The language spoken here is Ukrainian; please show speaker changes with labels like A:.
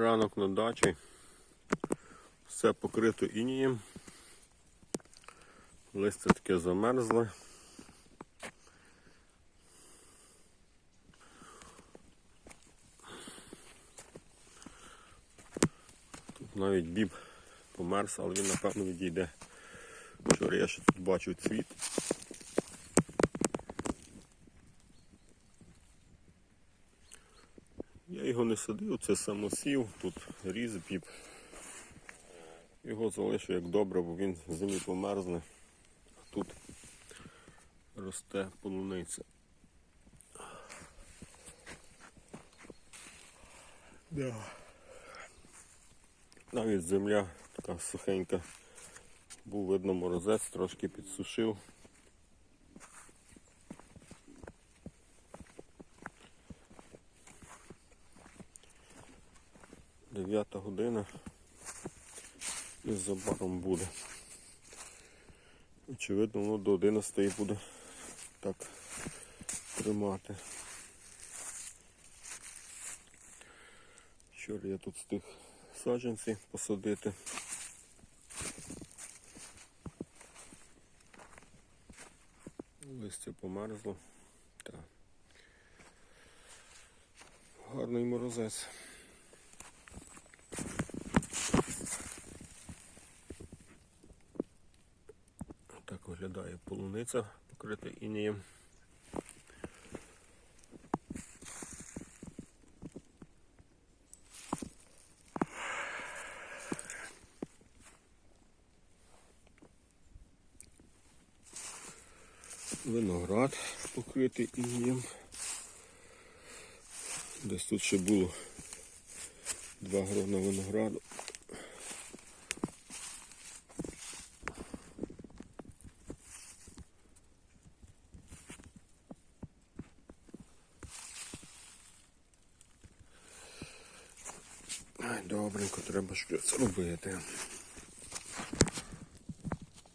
A: ранок на дачі. Все покрито інієм. Листя таке замерзле. Тут навіть біб померз, але він напевно відійде. Вчора я ще тут бачу цвіт. Його не садив, це самосів, тут різ біб. Його залишу як добре, бо він в зимі померзне. Тут росте полуниця. Да. Навіть земля така сухенька. Був видно морозець, трошки підсушив. Дев'ята година. І забаром буде. Очевидно, воно до 11 буде так тримати. Вчора я тут встиг саджанці посадити. Листя померзло. Так. Гарний морозець. Так виглядає полуниця покрита інеєм. Виноград покритий інеєм. Десь тут ще було два грона винограду. Добренько, треба щось робити.